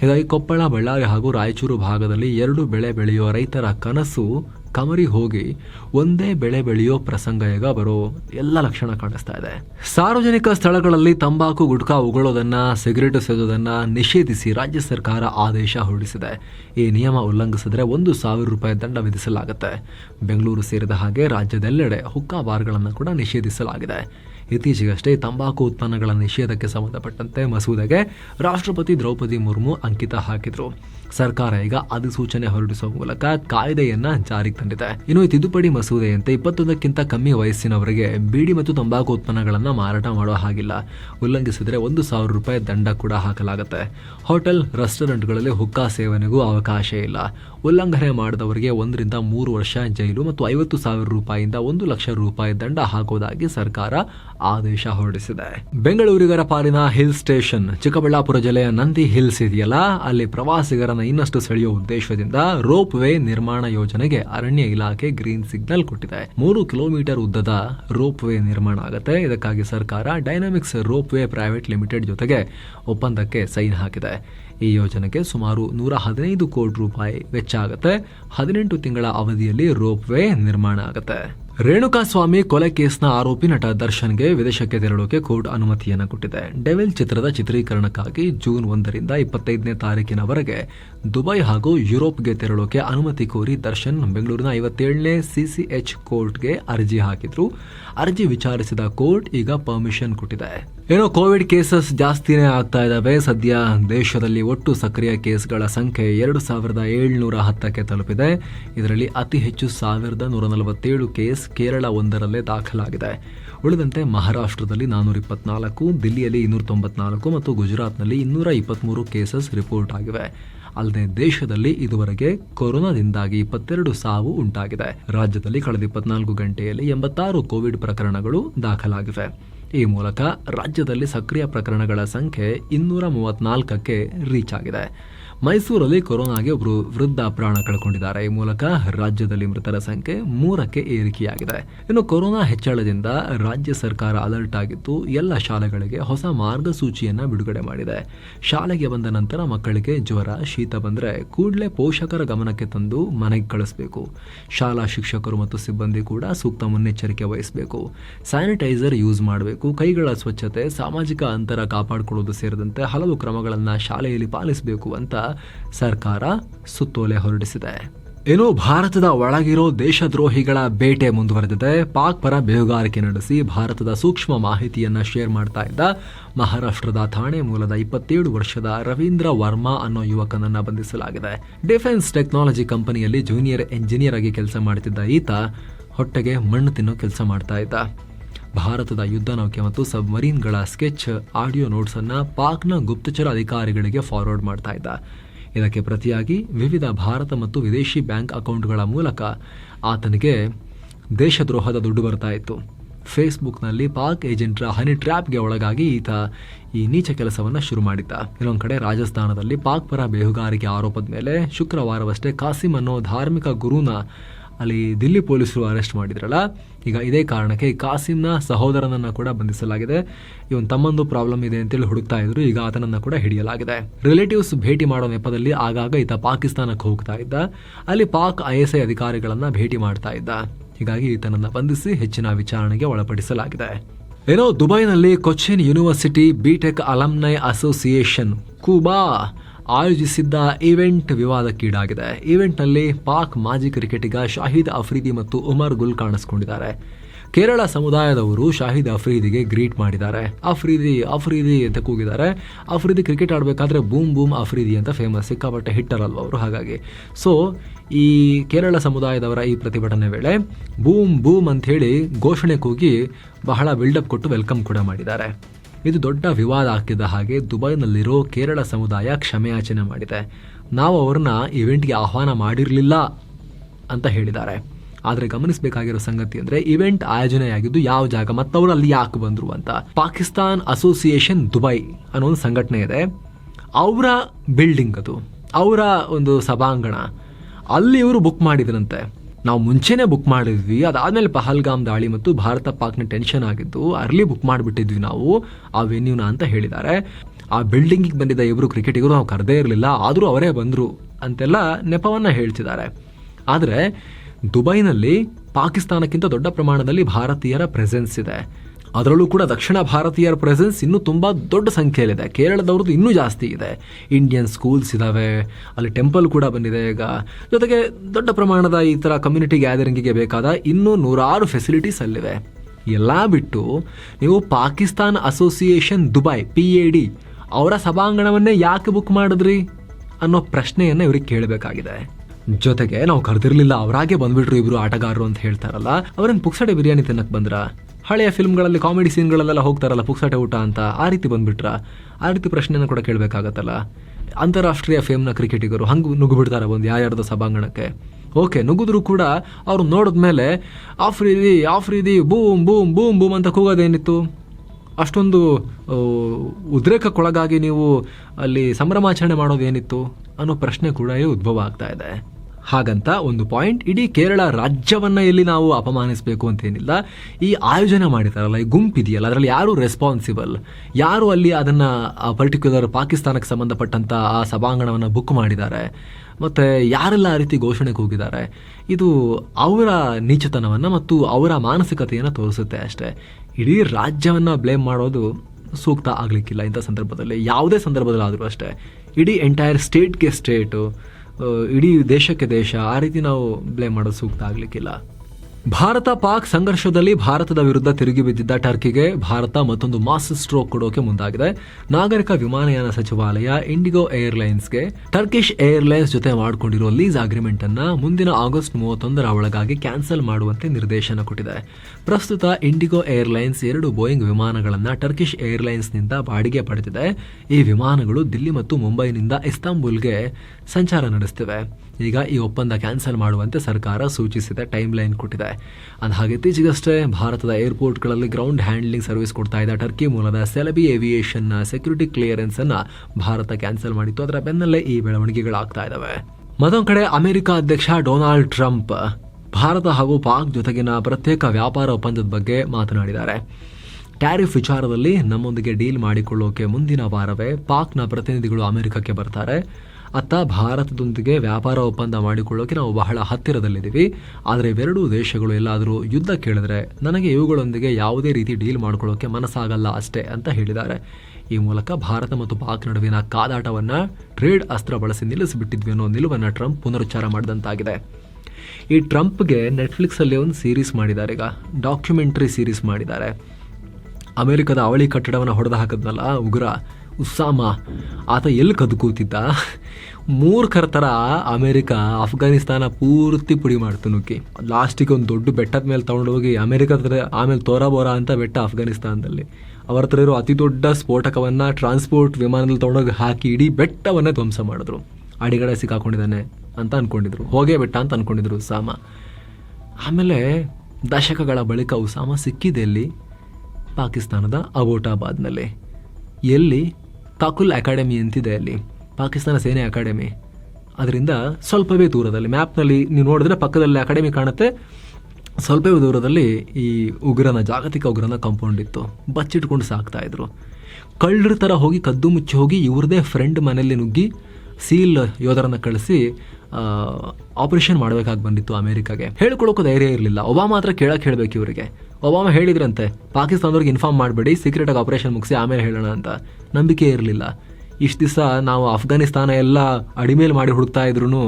ಹೀಗಾಗಿ ಕೊಪ್ಪಳ, ಬಳ್ಳಾರಿ ಹಾಗೂ ರಾಯಚೂರು ಭಾಗದಲ್ಲಿ ಎರಡು ಬೆಳೆ ಬೆಳೆಯುವ ರೈತರ ಕನಸು ಕಮರಿ ಹೋಗಿ ಒಂದೇ ಬೆಳೆ ಬೆಳೆಯೋ ಪ್ರಸಂಗ ಈಗ ಬರೋ ಎಲ್ಲ ಲಕ್ಷಣ ಕಾಣಿಸ್ತಾ ಇದೆ. ಸಾರ್ವಜನಿಕ ಸ್ಥಳಗಳಲ್ಲಿ ತಂಬಾಕು, ಗುಟ್ಕಾ ಉಗುಳೋದನ್ನ, ಸಿಗರೇಟ್ ಸೇದೋದನ್ನ ನಿಷೇಧಿಸಿ ರಾಜ್ಯ ಸರ್ಕಾರ ಆದೇಶ ಹೊರಡಿಸಿದೆ. ಈ ನಿಯಮ ಉಲ್ಲಂಘಿಸಿದ್ರೆ ಒಂದು ಸಾವಿರ ರೂಪಾಯಿ ದಂಡ ವಿಧಿಸಲಾಗುತ್ತೆ. ಬೆಂಗಳೂರು ಸೇರಿದ ಹಾಗೆ ರಾಜ್ಯದೆಲ್ಲೆಡೆ ಹುಕ್ಕಾ ಬಾರ್ಗಳನ್ನು ಕೂಡ ನಿಷೇಧಿಸಲಾಗಿದೆ. ಇತ್ತೀಚೆಗಷ್ಟೇ ತಂಬಾಕು ಉತ್ಪನ್ನಗಳ ನಿಷೇಧಕ್ಕೆ ಸಂಬಂಧಪಟ್ಟಂತೆ ಮಸೂದೆಗೆ ರಾಷ್ಟ್ರಪತಿ ದ್ರೌಪದಿ ಮುರ್ಮು ಅಂಕಿತ ಹಾಕಿದ್ರು. ಸರ್ಕಾರ ಈಗ ಅಧಿಸೂಚನೆ ಹೊರಡಿಸುವ ಮೂಲಕ ಕಾಯ್ದೆಯನ್ನ ಜಾರಿಗೆ ತಂದಿದೆ. ಇನ್ನು ಈ ತಿದ್ದುಪಡಿ ಮಸೂದೆಯಂತೆ ಇಪ್ಪತ್ತೊಂದಕ್ಕಿಂತ ಕಮ್ಮಿ ವಯಸ್ಸಿನವರಿಗೆ ಬೀಡಿ ಮತ್ತು ತಂಬಾಕು ಉತ್ಪನ್ನಗಳನ್ನು ಮಾರಾಟ ಮಾಡೋ ಹಾಗಿಲ್ಲ. ಉಲ್ಲಂಘಿಸಿದರೆ ಒಂದು ಸಾವಿರ ರೂಪಾಯಿ ದಂಡ ಕೂಡ ಹಾಕಲಾಗುತ್ತೆ. ಹೋಟೆಲ್, ರೆಸ್ಟೋರೆಂಟ್ಗಳಲ್ಲಿ ಹುಕ್ಕಾ ಸೇವನೆಗೂ ಅವಕಾಶ ಇಲ್ಲ. ಉಲ್ಲಂಘನೆ ಮಾಡಿದವರಿಗೆ ಒಂದರಿಂದ ಮೂರು ವರ್ಷ ಜೈಲು ಮತ್ತು ಐವತ್ತು ಸಾವಿರ ರೂಪಾಯಿಯಿಂದ ಒಂದು ಲಕ್ಷ ರೂಪಾಯಿ ದಂಡ ಹಾಕೋದಾಗಿ ಸರ್ಕಾರ ಆದೇಶ ಹೊರಡಿಸಿದೆ. ಬೆಂಗಳೂರಿಗರ ಪಾಲಿನ ಹಿಲ್ ಸ್ಟೇಷನ್, ಚಿಕ್ಕಬಳ್ಳಾಪುರ ಜಿಲ್ಲೆಯ ನಂದಿ ಹಿಲ್ಸ್ ಇದೆಯಲ್ಲ? ಅಲ್ಲಿ ಪ್ರವಾಸಿಗರನ್ನ ಇನ್ನಷ್ಟು ಸೆಳೆಯುವ ಉದ್ದೇಶದಿಂದ ರೋಪ್ ವೇ ನಿರ್ಮಾಣ ಯೋಜನೆಗೆ ಅರಣ್ಯ ಇಲಾಖೆ ಗ್ರೀನ್ ಸಿಗ್ನಲ್ ಕೊಟ್ಟಿದೆ. ಮೂರು ಕಿಲೋಮೀಟರ್ ಉದ್ದದ ರೋಪ್ ವೇ ನಿರ್ಮಾಣ ಆಗುತ್ತೆ. ಇದಕ್ಕಾಗಿ ಸರ್ಕಾರ dynamics rope way private limited ಜೊತೆಗೆ ಒಪ್ಪಂದಕ್ಕೆ ಸೈನ್ ಹಾಕಿದೆ. ಈ ಯೋಜನೆಗೆ ಸುಮಾರು ನೂರ ಹದಿನೈದು ಕೋಟಿ ರೂಪಾಯಿ ವೆಚ್ಚ ಆಗುತ್ತೆ. ಹದಿನೆಂಟು ತಿಂಗಳ ಅವಧಿಯಲ್ಲಿ ರೋಪ್ ವೇ ನಿರ್ಮಾಣ ಆಗುತ್ತೆ. ರೇಣುಕಾಸ್ವಾಮಿ ಕೊಲೆ ಕೇಸ್ನ ಆರೋಪಿ ನಟ ದರ್ಶನ್ಗೆ ವಿದೇಶಕ್ಕೆ ತೆರಳೋಕೆ ಕೋರ್ಟ್ ಅನುಮತಿಯನ್ನು ಕೊಟ್ಟಿದೆ. ಡೆವಿಲ್ ಚಿತ್ರದ ಚಿತ್ರೀಕರಣಕ್ಕಾಗಿ ಜೂನ್ ಒಂದರಿಂದ ಇಪ್ಪತ್ತೈದನೇ ತಾರೀಕಿನವರೆಗೆ ದುಬೈ ಹಾಗೂ ಯುರೋಪ್ಗೆ ತೆರಳೋಕೆ ಅನುಮತಿ ಕೋರಿ ದರ್ಶನ್ ಬೆಂಗಳೂರಿನ ಐವತ್ತೇಳನೇ ಸಿಸಿಎಚ್ ಕೋರ್ಟ್ಗೆ ಅರ್ಜಿ ಹಾಕಿದ್ರು. ಅರ್ಜಿ ವಿಚಾರಿಸಿದ ಕೋರ್ಟ್ ಈಗ ಪರ್ಮಿಷನ್ ಕೊಟ್ಟಿದೆ. ಏನೋ ಕೋವಿಡ್ ಕೇಸಸ್ ಜಾಸ್ತಿನೇ ಆಗ್ತಾ ಇದ್ದಾವೆ ಸದ್ಯ ದೇಶದಲ್ಲಿ ಒಟ್ಟು ಸಕ್ರಿಯ ಕೇಸ್ಗಳ ಸಂಖ್ಯೆ ಎರಡು ಸಾವಿರದ ಏಳ್ನೂರ ಹತ್ತಕ್ಕೆ ತಲುಪಿದೆ. ಇದರಲ್ಲಿ ಅತಿ ಹೆಚ್ಚು ಸಾವಿರದ ನೂರ ನಲವತ್ತೇಳು ಕೇಸ್ ಕೇರಳ ಒಂದರಲ್ಲೇ ದಾಖಲಾಗಿದೆ. ಉಳಿದಂತೆ ಮಹಾರಾಷ್ಟ್ರದಲ್ಲಿ ನಾನೂರ ಇಪ್ಪತ್ನಾಲ್ಕು, ದಿಲ್ಲಿಯಲ್ಲಿ ಇನ್ನೂರ ತೊಂಬತ್ನಾಲ್ಕು ಮತ್ತು ಗುಜರಾತ್ನಲ್ಲಿ ಇನ್ನೂರ ಇಪ್ಪತ್ತ್ಮೂರು ಕೇಸಸ್ ರಿಪೋರ್ಟ್ ಆಗಿವೆ. ಅಲ್ಲದೆ ದೇಶದಲ್ಲಿ ಇದುವರೆಗೆ ಕೊರೋನಾದಿಂದಾಗಿ ಇಪ್ಪತ್ತೆರಡು ಸಾವು ಉಂಟಾಗಿದೆ. ರಾಜ್ಯದಲ್ಲಿ ಕಳೆದ ಇಪ್ಪತ್ನಾಲ್ಕು ಗಂಟೆಯಲ್ಲಿ ಎಂಬತ್ತಾರು ಕೋವಿಡ್ ಪ್ರಕರಣಗಳು ದಾಖಲಾಗಿವೆ. ಈ ಮೂಲಕ ರಾಜ್ಯದಲ್ಲಿ ಸಕ್ರಿಯ ಪ್ರಕರಣಗಳ ಸಂಖ್ಯೆ ಇನ್ನೂರ ಮೂವತ್ನಾಲ್ಕಕ್ಕೆ ರೀಚ್ ಆಗಿದೆ ಮೈಸೂರಲ್ಲಿ ಕೊರೋನಾಗೆ ಒಬ್ಬರು ವೃದ್ಧ ಪ್ರಾಣ ಕಳ್ಕೊಂಡಿದ್ದಾರೆ. ಈ ಮೂಲಕ ರಾಜ್ಯದಲ್ಲಿ ಮೃತರ ಸಂಖ್ಯೆ ಮೂರಕ್ಕೆ ಏರಿಕೆಯಾಗಿದೆ. ಇನ್ನು ಕೊರೋನಾ ಹೆಚ್ಚಳದಿಂದ ರಾಜ್ಯ ಸರ್ಕಾರ ಅಲರ್ಟ್ ಆಗಿದ್ದು, ಎಲ್ಲ ಶಾಲೆಗಳಿಗೆ ಹೊಸ ಮಾರ್ಗಸೂಚಿಯನ್ನ ಬಿಡುಗಡೆ ಮಾಡಿದೆ. ಶಾಲೆಗೆ ಬಂದ ನಂತರ ಮಕ್ಕಳಿಗೆ ಜ್ವರ, ಶೀತ ಬಂದರೆ ಕೂಡಲೇ ಪೋಷಕರ ಗಮನಕ್ಕೆ ತಂದು ಮನೆಗೆ ಕಳಿಸಬೇಕು. ಶಾಲಾ ಶಿಕ್ಷಕರು ಮತ್ತು ಸಿಬ್ಬಂದಿ ಕೂಡ ಸೂಕ್ತ ಮುನ್ನೆಚ್ಚರಿಕೆ ವಹಿಸಬೇಕು. ಸ್ಯಾನಿಟೈಸರ್ ಯೂಸ್ ಮಾಡಬೇಕು. ಕೈಗಳ ಸ್ವಚ್ಛತೆ, ಸಾಮಾಜಿಕ ಅಂತರ ಕಾಪಾಡಿಕೊಳ್ಳುವುದು ಸೇರಿದಂತೆ ಹಲವು ಕ್ರಮಗಳನ್ನು ಶಾಲೆಯಲ್ಲಿ ಪಾಲಿಸಬೇಕು ಅಂತ ಸರ್ಕಾರ ಸುತ್ತೋಲೆ ಹೊರಡಿಸಿದೆ. ಇನ್ನು ಭಾರತದ ಒಳಗಿರೋ ದೇಶದ್ರೋಹಿಗಳ ಬೇಟೆ ಮುಂದುವರೆದಿದೆ. ಪಾಕ್ ಪರ ಬೇಹುಗಾರಿಕೆ ನಡೆಸಿ ಭಾರತದ ಸೂಕ್ಷ್ಮ ಮಾಹಿತಿಯನ್ನ ಶೇರ್ ಮಾಡ್ತಾ ಇದ್ದ ಮಹಾರಾಷ್ಟ್ರದ ಥಾಣೆ ಮೂಲದ ಇಪ್ಪತ್ತೇಳು ವರ್ಷದ ರವೀಂದ್ರ ವರ್ಮಾ ಅನ್ನೋ ಯುವಕನನ್ನ ಬಂಧಿಸಲಾಗಿದೆ. ಡಿಫೆನ್ಸ್ ಟೆಕ್ನಾಲಜಿ ಕಂಪನಿಯಲ್ಲಿ ಜೂನಿಯರ್ ಎಂಜಿನಿಯರ್ ಆಗಿ ಕೆಲಸ ಮಾಡುತ್ತಿದ್ದ ಈತ ಹೊಟ್ಟೆಗೆ ಮಣ್ಣು ತಿನ್ನೋ ಕೆಲಸ ಮಾಡ್ತಾ ಇದ್ದ. ಭಾರತದ ಯುದ್ಧ ನೌಕೆ ಮತ್ತು ಸಬ್ಮರೀನ್ಗಳ ಸ್ಕೆಚ್, ಆಡಿಯೋ ನೋಟ್ಸ್ ಅನ್ನ ಪಾಕ್ನ ಗುಪ್ತಚರ ಅಧಿಕಾರಿಗಳಿಗೆ ಫಾರ್ವರ್ಡ್ ಮಾಡ್ತಾ ಇದ್ದ. ಇದಕ್ಕೆ ಪ್ರತಿಯಾಗಿ ವಿವಿಧ ಭಾರತ ಮತ್ತು ವಿದೇಶಿ ಬ್ಯಾಂಕ್ ಅಕೌಂಟ್ಗಳ ಮೂಲಕ ಆತನಿಗೆ ದೇಶದ್ರೋಹದ ದುಡ್ಡು ಬರ್ತಾ ಇತ್ತು. ಫೇಸ್ಬುಕ್ನಲ್ಲಿ ಪಾಕ್ ಏಜೆಂಟ್ರ ಹನಿ ಟ್ರ್ಯಾಪ್ಗೆ ಒಳಗಾಗಿ ಈತ ಈ ನೀಚ ಕೆಲಸವನ್ನು ಶುರು ಮಾಡಿದ್ದ. ಇನ್ನೊಂದು ಕಡೆ ರಾಜಸ್ಥಾನದಲ್ಲಿ ಪಾಕ್ ಪರ ಬೇಹುಗಾರಿಕೆ ಆರೋಪದ ಮೇಲೆ ಶುಕ್ರವಾರವಷ್ಟೇ ಕಾಸಿಮ್ ಅನ್ನೋ ಧಾರ್ಮಿಕ ಗುರುನ ಅಲ್ಲಿ ದಿಲ್ಲಿ ಪೊಲೀಸರು ಅರೆಸ್ಟ್ ಮಾಡಿದ್ರಲ್ಲ, ಈಗ ಇದೇ ಕಾರಣಕ್ಕೆ ಕಾಸಿಮ್ನ ಸಹೋದರನನ್ನು ಕೂಡ ಬಂಧಿಸಲಾಗಿದೆ. ಇವನ್ ತಮ್ಮಂದು ಪ್ರಾಬ್ಲಮ್ ಇದೆ ಅಂತೇಳಿ ಹುಡುಕ್ತಾ ಇದ್ರು, ಈಗ ಆತನನ್ನು ಕೂಡ ಹಿಡಿಯಲಾಗಿದೆ. ರಿಲೇಟಿವ್ಸ್ ಭೇಟಿ ಮಾಡೋ ನೆಪದಲ್ಲಿ ಆಗಾಗ ಈತ ಪಾಕಿಸ್ತಾನಕ್ಕೆ ಹೋಗ್ತಾ ಇದ್ದ. ಅಲ್ಲಿ ಪಾಕ್ ಐ ಎಸ್ ಐ ಅಧಿಕಾರಿಗಳನ್ನ ಭೇಟಿ ಮಾಡ್ತಾ ಇದ್ದ. ಹೀಗಾಗಿ ಈತನನ್ನು ಬಂಧಿಸಿ ಹೆಚ್ಚಿನ ವಿಚಾರಣೆಗೆ ಒಳಪಡಿಸಲಾಗಿದೆ. ಏನೋ ದುಬೈನಲ್ಲಿ Cochin university BTech alumni association Khuba ಆಯೋಜಿಸಿದ್ದ ಈವೆಂಟ್ ವಿವಾದಕ್ಕೀಡಾಗಿದೆ. ಈವೆಂಟ್ನಲ್ಲಿ ಪಾಕ್ ಮಾಜಿ ಕ್ರಿಕೆಟಿಗ ಶಾಹಿದ್ ಅಫ್ರಿದಿ ಮತ್ತು ಉಮರ್ ಗುಲ್ ಕಾಣಿಸ್ಕೊಂಡಿದ್ದಾರೆ. ಕೇರಳ ಸಮುದಾಯದವರು ಶಾಹಿದ್ ಅಫ್ರೀದಿಗೆ ಗ್ರೀಟ್ ಮಾಡಿದ್ದಾರೆ. ಅಫ್ರೀದಿ ಅಫ್ರೀದಿ ಅಂತ ಕೂಗಿದ್ದಾರೆ. ಅಫ್ರೀದಿ ಕ್ರಿಕೆಟ್ ಆಡಬೇಕಾದ್ರೆ ಬೂಮ್ ಬೂಮ್ ಅಫ್ರೀದಿ ಅಂತ ಫೇಮಸ್ ಸಿಕ್ಕಾಪಟ್ಟೆ ಹಿಟ್ಟರ್ ಅಲ್ವ ಅವರು? ಹಾಗಾಗಿ. ಸೊ ಈ ಕೇರಳ ಸಮುದಾಯದವರ ಈ ಪ್ರತಿಭಟನೆ ವೇಳೆ ಬೂಮ್ ಬೂಮ್ ಅಂಥೇಳಿ ಘೋಷಣೆ ಕೂಗಿ ಬಹಳ ಬಿಲ್ಡಪ್ ಕೊಟ್ಟು ವೆಲ್ಕಮ್ ಕೂಡ ಮಾಡಿದ್ದಾರೆ. ಇದು ದೊಡ್ಡ ವಿವಾದ ಆಗ್ತಿದ್ದ ಹಾಗೆ ದುಬೈನಲ್ಲಿರೋ ಕೇರಳ ಸಮುದಾಯ ಕ್ಷಮೆಯಾಚನೆ ಮಾಡಿದೆ. ನಾವು ಅವ್ರನ್ನ ಇವೆಂಟ್ಗೆ ಆಹ್ವಾನ ಮಾಡಿರಲಿಲ್ಲ ಅಂತ ಹೇಳಿದ್ದಾರೆ. ಆದರೆ ಗಮನಿಸಬೇಕಾಗಿರೋ ಸಂಗತಿ ಅಂದರೆ ಇವೆಂಟ್ ಆಯೋಜನೆಯಾಗಿದ್ದು ಯಾವ ಜಾಗ ಮತ್ತವರು ಅಲ್ಲಿ ಯಾಕೆ ಬಂದರು ಅಂತ. ಪಾಕಿಸ್ತಾನ್ ಅಸೋಸಿಯೇಷನ್ ದುಬೈ ಅನ್ನೋ ಒಂದು ಸಂಘಟನೆ ಇದೆ. ಅವರ ಬಿಲ್ಡಿಂಗ್ ಅದು. ಅವರ ಒಂದು ಸಭಾಂಗಣ. ಅಲ್ಲಿ ಇವರು ಬುಕ್ ಮಾಡಿದ್ರಂತೆ. ನಾವು ಮುಂಚೆನೇ ಬುಕ್ ಮಾಡಿದ್ವಿ. ಅದಾದಮೇಲೆ ಪಹಲ್ಗಾಮ್ ದಾಳಿ ಮತ್ತು ಭಾರತ ಪಾಕ್ನ ಟೆನ್ಷನ್ ಆಗಿದ್ದು ಅರ್ಲಿ ಬುಕ್ ಮಾಡಿಬಿಟ್ಟಿದ್ವಿ ನಾವು, ಆ ವೆನ್ಯೂನ ಅಂತ ಹೇಳಿದ್ದಾರೆ. ಆ ಬಿಲ್ಡಿಂಗಿಗೆ ಬಂದಿದ್ದ ಇಬ್ಬರು ಕ್ರಿಕೆಟಿಗರು ನಾವು ಕರೆದೇ ಇರಲಿಲ್ಲ, ಆದರೂ ಅವರೇ ಬಂದರು ಅಂತೆಲ್ಲ ನೆಪವನ್ನು ಹೇಳ್ತಿದ್ದಾರೆ. ಆದರೆ, ದುಬೈನಲ್ಲಿ ಪಾಕಿಸ್ತಾನಕ್ಕಿಂತ ದೊಡ್ಡ ಪ್ರಮಾಣದಲ್ಲಿ ಭಾರತೀಯರ ಪ್ರೆಸೆನ್ಸ್ ಇದೆ. ಅದರಲ್ಲೂ ಕೂಡ ದಕ್ಷಿಣ ಭಾರತೀಯರ ಪ್ರೆಸೆನ್ಸ್ ಇನ್ನೂ ತುಂಬ ದೊಡ್ಡ ಸಂಖ್ಯೆಯಲ್ಲಿದೆ. ಕೇರಳದವ್ರದ್ದು ಇನ್ನೂ ಜಾಸ್ತಿ ಇದೆ. ಇಂಡಿಯನ್ ಸ್ಕೂಲ್ಸ್ ಇದ್ದಾವೆ ಅಲ್ಲಿ ಟೆಂಪಲ್ ಕೂಡ ಬಂದಿದೆ. ಈಗ ಜೊತೆಗೆ ದೊಡ್ಡ ಪ್ರಮಾಣದ ಈ ಥರ ಕಮ್ಯುನಿಟಿ ಗ್ಯಾದರಿಂಗಿಗೆ ಬೇಕಾದ ಇನ್ನೂ ನೂರಾರು ಫೆಸಿಲಿಟೀಸ್ ಅಲ್ಲಿವೆ. ಎಲ್ಲ ಬಿಟ್ಟು ನೀವು Pakistan association Dubai P A D ಅವರ ಸಭಾಂಗಣವನ್ನೇ ಯಾಕೆ ಬುಕ್ ಮಾಡಿದ್ರಿ ಅನ್ನೋ ಪ್ರಶ್ನೆಯನ್ನು ಇವ್ರಿಗೆ ಕೇಳಬೇಕಾಗಿದೆ. ಜೊತೆಗೆ ನಾವು ಕರೆದಿರಲಿಲ್ಲ, ಅವರಾಗೆ ಬಂದ್ಬಿಟ್ರು ಇಬ್ರು ಆಟಗಾರರು ಅಂತ ಹೇಳ್ತಾರಲ್ಲ ಅವ್ರೇನು ಪುಕ್ಸಡೆ ಬಿರಿಯಾನಿ ತಿನ್ನಕ್ಕೆ ಬಂದ್ರ? ಹಳೆಯ ಫಿಲ್ಮ್ಗಳಲ್ಲಿ ಕಾಮಿಡಿ ಸೀನ್ಗಳಲ್ಲೆಲ್ಲ ಹೋಗ್ತಾರಲ್ಲ ಪುಕ್ಸಾಟೆ ಊಟ ಅಂತ, ಆ ರೀತಿ ಬಂದುಬಿಟ್ರ? ಆ ರೀತಿ ಪ್ರಶ್ನೆಯನ್ನು ಕೂಡ ಕೇಳಬೇಕಾಗತ್ತಲ್ಲ? ಅಂತಾರಾಷ್ಟ್ರೀಯ ಫೇಮ್ನ ಕ್ರಿಕೆಟಿಗರು ಹಂಗೆ ನುಗ್ಗುಬಿಡ್ತಾರೆ ಒಂದು ಯಾರ್ಯಾರ್ದು ಸಭಾಂಗಣಕ್ಕೆ? ಓಕೆ, ನುಗ್ಗಿದ್ರು ಕೂಡ ಅವ್ರು ನೋಡಿದ್ಮೇಲೆ Afridi Afridi boom boom boom boom ಅಂತ ಕೂಗೋದೇನಿತ್ತು? ಅಷ್ಟೊಂದು ಉದ್ರೇಕಕ್ಕೊಳಗಾಗಿ ನೀವು ಅಲ್ಲಿ ಸಂಭ್ರಮಾಚರಣೆ ಮಾಡೋದೇನಿತ್ತು? ಅನ್ನೋ ಪ್ರಶ್ನೆ ಕೂಡ ಉದ್ಭವ ಆಗ್ತಾ ಇದೆ. ಹಾಗಂತ ಒಂದು ಪಾಯಿಂಟ್ ಇಡೀ ಕೇರಳ ರಾಜ್ಯವನ್ನ ಇಲ್ಲಿ ನಾವು ಅಪಮಾನಿಸಬೇಕು ಅಂತೇನಿಲ್ಲ. ಈ ಆಯೋಜನೆ ಮಾಡಿದಾರಲ್ಲ, ಈ ಗುಂಪಿದೆಯಲ್ಲ ಅದರಲ್ಲಿ ಯಾರು ರೆಸ್ಪಾನ್ಸಿಬಲ್ ಯಾರು ಅಲ್ಲಿ ಅದನ್ನ ಪರ್ಟಿಕ್ಯುಲರ್ ಪಾಕಿಸ್ತಾನಕ್ಕೆ ಸಂಬಂಧಪಟ್ಟಂತ ಆ ಸಭಾಂಗಣವನ್ನು ಬುಕ್ ಮಾಡಿದ್ದಾರೆ? ಮತ್ತೆ ಯಾರೆಲ್ಲ ಆ ರೀತಿ ಘೋಷಣೆಗೆ ಹೋಗಿದ್ದಾರೆ? ಇದು ಅವರ ನೀಚತನವನ್ನು ಮತ್ತು ಅವರ ಮಾನಸಿಕತೆಯನ್ನು ತೋರಿಸುತ್ತೆ ಅಷ್ಟೇ. ಇಡೀ ರಾಜ್ಯವನ್ನು ಬ್ಲೇಮ್ ಮಾಡೋದು ಸೂಕ್ತ ಆಗಲಿಕ್ಕಿಲ್ಲ ಇಂಥ ಸಂದರ್ಭದಲ್ಲಿ. ಯಾವುದೇ ಸಂದರ್ಭದಲ್ಲಾದರೂ ಅಷ್ಟೇ. ಇಡೀ ಎಂಟೈರ್ ಸ್ಟೇಟ್ಗೆ ಸ್ಟೇಟು ಇಡೀ ದೇಶಕ್ಕೆ ದೇಶ ಆ ರೀತಿ ನಾವು ಬ್ಲೇಮ್ ಮಾಡೋದು ಸೂಕ್ತ ಆಗಲಿಕ್ಕಿಲ್ಲ. ಭಾರತ ಪಾಕ್ ಸಂಘರ್ಷದಲ್ಲಿ ಭಾರತದ ವಿರುದ್ಧ ತಿರುಗಿ ಬಿದ್ದಿದ್ದ ಟರ್ಕಿಗೆ ಭಾರತ ಮತ್ತೊಂದು ಮಾಸ್ ಸ್ಟ್ರೋಕ್ ಕೊಡೋಕೆ ಮುಂದಾಗಿದೆ. ನಾಗರಿಕ ವಿಮಾನಯಾನ ಸಚಿವಾಲಯ ಇಂಡಿಗೋ ಏರ್ಲೈನ್ಸ್ಗೆ ಟರ್ಕಿಶ್ ಏರ್ಲೈನ್ಸ್ ಜೊತೆ ಮಾಡಿಕೊಂಡಿರುವ ಲೀಸ್ ಅಗ್ರಿಮೆಂಟ್ ಅನ್ನ ಮುಂದಿನ ಆಗಸ್ಟ್ ಮೂವತ್ತೊಂದರ ಒಳಗಾಗಿ ಕ್ಯಾನ್ಸಲ್ ಮಾಡುವಂತೆ ನಿರ್ದೇಶನ ಕೊಟ್ಟಿದೆ. ಪ್ರಸ್ತುತ ಇಂಡಿಗೋ ಏರ್ಲೈನ್ಸ್ ಎರಡು ಬೋಯಿಂಗ್ ವಿಮಾನಗಳನ್ನು ಟರ್ಕಿಶ್ ಏರ್ಲೈನ್ಸ್ನಿಂದ ಬಾಡಿಗೆ ಪಡೆದಿದೆ. ಈ ವಿಮಾನಗಳು ದಿಲ್ಲಿ ಮತ್ತು ಮುಂಬೈನಿಂದ ಇಸ್ತಾಂಬುಲ್ಗೆ ಸಂಚಾರ ನಡೆಸುತ್ತಿವೆ ಈಗ ಈ ಒಪ್ಪಂದ ಕ್ಯಾನ್ಸಲ್ ಮಾಡುವಂತೆ ಸರ್ಕಾರ ಸೂಚಿಸಿದೆ ಟೈಮ್ ಲೈನ್ ಕೊಟ್ಟಿದೆ. ಅಂದ ಹಾಗೆ ಇತ್ತೀಚೆಗಷ್ಟೇ ಭಾರತದ ಏರ್ಪೋರ್ಟ್ಗಳಲ್ಲಿ ಗ್ರೌಂಡ್ ಹ್ಯಾಂಡ್ಲಿಂಗ್ ಸರ್ವಿಸ್ ಕೊಡ್ತಾ ಇದ್ದ ಟರ್ಕಿ ಮೂಲದ ಸೆಲಬಿ ಏವಿಯೇಷನ್ನ ಸೆಕ್ಯೂರಿಟಿ ಕ್ಲಿಯರೆನ್ಸ್ ಅನ್ನು ಭಾರತ ಕ್ಯಾನ್ಸಲ್ ಮಾಡಿತ್ತು. ಅದರ ಬೆನ್ನಲ್ಲೇ ಈ ಬೆಳವಣಿಗೆಗಳಾಗ್ತಾ ಇದ್ದಾವೆ ಮತ್ತೊಂದು ಕಡೆ ಅಮೆರಿಕ ಅಧ್ಯಕ್ಷ ಡೊನಾಲ್ಡ್ ಟ್ರಂಪ್ ಭಾರತ ಹಾಗೂ ಪಾಕ್ ಜೊತೆಗಿನ ಪ್ರತ್ಯೇಕ ವ್ಯಾಪಾರ ಒಪ್ಪಂದದ ಬಗ್ಗೆ ಮಾತನಾಡಿದ್ದಾರೆ. ಟ್ಯಾರಿಫ್ ವಿಚಾರದಲ್ಲಿ ನಮ್ಮೊಂದಿಗೆ ಡೀಲ್ ಮಾಡಿಕೊಳ್ಳೋಕೆ ಮುಂದಿನ ವಾರವೇ ಪಾಕ್ನ ಪ್ರತಿನಿಧಿಗಳು ಅಮೆರಿಕಕ್ಕೆ ಬರ್ತಾರೆ. ಅತ್ತ ಭಾರತದೊಂದಿಗೆ ವ್ಯಾಪಾರ ಒಪ್ಪಂದ ಮಾಡಿಕೊಳ್ಳೋಕೆ ನಾವು ಬಹಳ ಹತ್ತಿರದಲ್ಲಿದ್ದೀವಿ. ಆದರೆ ಇವೆರಡೂ ದೇಶಗಳು ಎಲ್ಲಾದರೂ ಯುದ್ಧ ಕೇಳಿದ್ರೆ ನನಗೆ ಇವುಗಳೊಂದಿಗೆ ಯಾವುದೇ ರೀತಿ ಡೀಲ್ ಮಾಡ್ಕೊಳ್ಳೋಕೆ ಮನಸ್ಸಾಗಲ್ಲ ಅಷ್ಟೇ ಅಂತ ಹೇಳಿದ್ದಾರೆ. ಈ ಮೂಲಕ ಭಾರತ ಮತ್ತು ಪಾಕ್ ನಡುವಿನ ಕಾದಾಟವನ್ನು ಟ್ರೇಡ್ ಅಸ್ತ್ರ ಬಳಸಿ ನಿಲ್ಲಿಸಿಬಿಟ್ಟಿದ್ವಿ ಅನ್ನೋ ನಿಲುವನ್ನು ಟ್ರಂಪ್ ಪುನರುಚ್ಚಾರ ಮಾಡಿದಂತಾಗಿದೆ. ಈ ಟ್ರಂಪ್ಗೆ ನೆಟ್ಫ್ಲಿಕ್ಸಲ್ಲಿ ಒಂದು ಸೀರೀಸ್ ಮಾಡಿದ್ದಾರೆ ಈಗ ಡಾಕ್ಯುಮೆಂಟ್ರಿ ಸೀರೀಸ್ ಮಾಡಿದ್ದಾರೆ. ಅಮೆರಿಕದ ಅವಳಿ ಕಟ್ಟಡವನ್ನು ಹೊಡೆದು ಹಾಕಿದ್ನಲ್ಲ ಉಗ್ರ. ಉಸ್ಸಾಮ, ಆತ ಎಲ್ಲಿ ಕದ್ದು ಕೂತಿದ್ದ ಮೂರ್ಖರ ಥರ ಅಮೆರಿಕ ಅಫ್ಘಾನಿಸ್ತಾನ ಪೂರ್ತಿ ಪುಡಿ ಮಾಡ್ತು ನುಗ್ಗಿ. ಲಾಸ್ಟಿಗೆ ಒಂದು ದೊಡ್ಡ ಬೆಟ್ಟದ ಮೇಲೆ ತೊಗೊಂಡೋಗಿ ಅಮೆರಿಕದ ಹತ್ರ ಆಮೇಲೆ ತೋರಾಬೋರ ಅಂತ ಬೆಟ್ಟ ಅಫ್ಘಾನಿಸ್ತಾನದಲ್ಲಿ ಅವರ ಹತ್ರ ಇರೋ ಅತಿ ದೊಡ್ಡ ಸ್ಫೋಟಕವನ್ನು ಟ್ರಾನ್ಸ್ಪೋರ್ಟ್ ವಿಮಾನದಲ್ಲಿ ತೊಗೊಂಡೋಗಿ ಹಾಕಿ ಇಡೀ ಬೆಟ್ಟವನ್ನೇ ಧ್ವಂಸ ಮಾಡಿದ್ರು. ಅಡಿಗಡೆ ಸಿಕ್ಕಾಕೊಂಡಿದ್ದಾನೆ ಅಂತ ಅಂದ್ಕೊಂಡಿದ್ರು ಹೋಗೇ ಬೆಟ್ಟ ಅಂತ ಅಂದ್ಕೊಂಡಿದ್ರು ಉಸಾಮ ಆಮೇಲೆ ದಶಕಗಳ ಬಳಿಕ ಉಸಾಮ ಸಿಕ್ಕಿದೆಲ್ಲಿ ಪಾಕಿಸ್ತಾನದ ಅಬೋಟಾಬಾದ್ನಲ್ಲಿ. ಎಲ್ಲಿ? ಕಾಕುಲ್ ಅಕಾಡೆಮಿ ಅಂತಿದೆ ಅಲ್ಲಿ, ಪಾಕಿಸ್ತಾನ ಸೇನೆ ಅಕಾಡೆಮಿ. ಅದರಿಂದ ಸ್ವಲ್ಪವೇ ದೂರದಲ್ಲಿ, ಮ್ಯಾಪ್ನಲ್ಲಿ ನೀವು ನೋಡಿದ್ರೆ ಪಕ್ಕದಲ್ಲಿ ಅಕಾಡೆಮಿ ಕಾಣುತ್ತೆ. ಸ್ವಲ್ಪವೇ ದೂರದಲ್ಲಿ ಈ ಉಗ್ರನ, ಜಾಗತಿಕ ಉಗ್ರನ ಕಾಂಪೌಂಡ್ ಇತ್ತು. ಬಚ್ಚಿಟ್ಕೊಂಡು ಸಾಕ್ತಾ ಇದ್ರು. ಕಳ್ಳರ ಥರ ಹೋಗಿ, ಕದ್ದು ಮುಚ್ಚಿ ಹೋಗಿ ಇವ್ರದೇ ಫ್ರೆಂಡ್ ಮನೆಯಲ್ಲಿ ನುಗ್ಗಿ ಸೀಲ್ ಯೋಧರನ್ನು ಕಳಿಸಿ ಆಪರೇಷನ್ ಮಾಡಬೇಕಾಗಿ ಬಂದಿತ್ತು ಅಮೆರಿಕಾಗೆ. ಹೇಳ್ಕೊಳ್ಳೋಕೆ ಧೈರ್ಯ ಇರಲಿಲ್ಲ. ಒಬಾಮಾ ಮಾತ್ರ ಕೇಳಕ್ಕೆ ಹೇಳಬೇಕು ಇವರಿಗೆ. ಒಬಾಮಾ ಹೇಳಿದ್ರಂತೆ, ಪಾಕಿಸ್ತಾನದವ್ರಿಗೆ ಇನ್ಫಾರ್ಮ್ ಮಾಡಬೇಡಿ ಸೀಕ್ರೆಟಾಗಿ ಆಪರೇಷನ್ ಮುಗಿಸಿ ಆಮೇಲೆ ಹೇಳೋಣ ಅಂತ. ನಂಬಿಕೆ ಇರಲಿಲ್ಲ. ಇಷ್ಟು ದಿವಸ ನಾವು ಅಫ್ಘಾನಿಸ್ತಾನ ಎಲ್ಲ ಅಡಿಮೇಲೆ ಮಾಡಿ ಹುಡುಕ್ತಾ ಇದ್ರು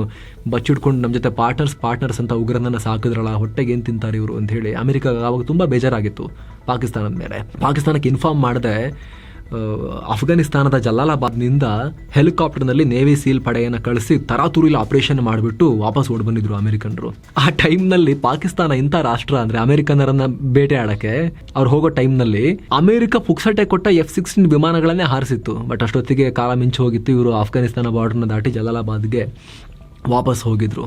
ಬಚ್ಚಿಟ್ಕೊಂಡು ನಮ್ಮ ಜೊತೆ ಪಾರ್ಟ್ನರ್ಸ್ ಪಾರ್ಟ್ನರ್ಸ್ ಅಂತ ಉಗ್ರನನ್ನು ಸಾಕಿದ್ರಲ್ಲ, ಹೊಟ್ಟೆಗೆ ಏನು ತಿಂತಾರೆ ಇವರು ಅಂತ ಹೇಳಿ ಅಮೆರಿಕ ಅವಾಗ ತುಂಬ ಬೇಜಾರಾಗಿತ್ತು ಪಾಕಿಸ್ತಾನದ ಮೇಲೆ. ಪಾಕಿಸ್ತಾನಕ್ಕೆ ಇನ್ಫಾರ್ಮ್ ಮಾಡದೆ ಅಫ್ಘಾನಿಸ್ತಾನದ ಜಲಾಲಾಬಾದ್ನಿಂದ ಹೆಲಿಕಾಪ್ಟರ್ನಲ್ಲಿ ನೇವಿ ಸೀಲ್ ಪಡೆಯನ್ನು ಕಳಿಸಿ ತರಾತುರಿಲಿ ಆಪರೇಷನ್ ಮಾಡಿಬಿಟ್ಟು ವಾಪಸ್ ಓಡ್ ಬಂದಿದ್ರು ಅಮೆರಿಕನ್ರು. ಆ ಟೈಮ್ನಲ್ಲಿ ಪಾಕಿಸ್ತಾನ ಇಂಥ ರಾಷ್ಟ್ರ ಅಂದ್ರೆ ಅಮೆರಿಕನ್ನರನ್ನ ಬೇಟೆ ಆಡಕ್ಕೆ ಅವ್ರು ಹೋಗೋ ಟೈಮ್ನಲ್ಲಿ ಅಮೆರಿಕ ಪುಕ್ಸಟೆ ಕೊಟ್ಟ ಎಫ್ ಸಿಕ್ಸ್ಟೀನ್ ವಿಮಾನಗಳನ್ನೇ ಹಾರಿಸಿತ್ತು. ಬಟ್ ಅಷ್ಟೊತ್ತಿಗೆ ಕಾಲ ಮಿಂಚು ಹೋಗಿತ್ತು. ಇವರು ಅಫ್ಘಾನಿಸ್ತಾನ ಬಾರ್ಡರ್ನ ದಾಟಿ ಜಲಾಲಾಬಾದ್ಗೆ ವಾಪಸ್ ಹೋಗಿದ್ರು.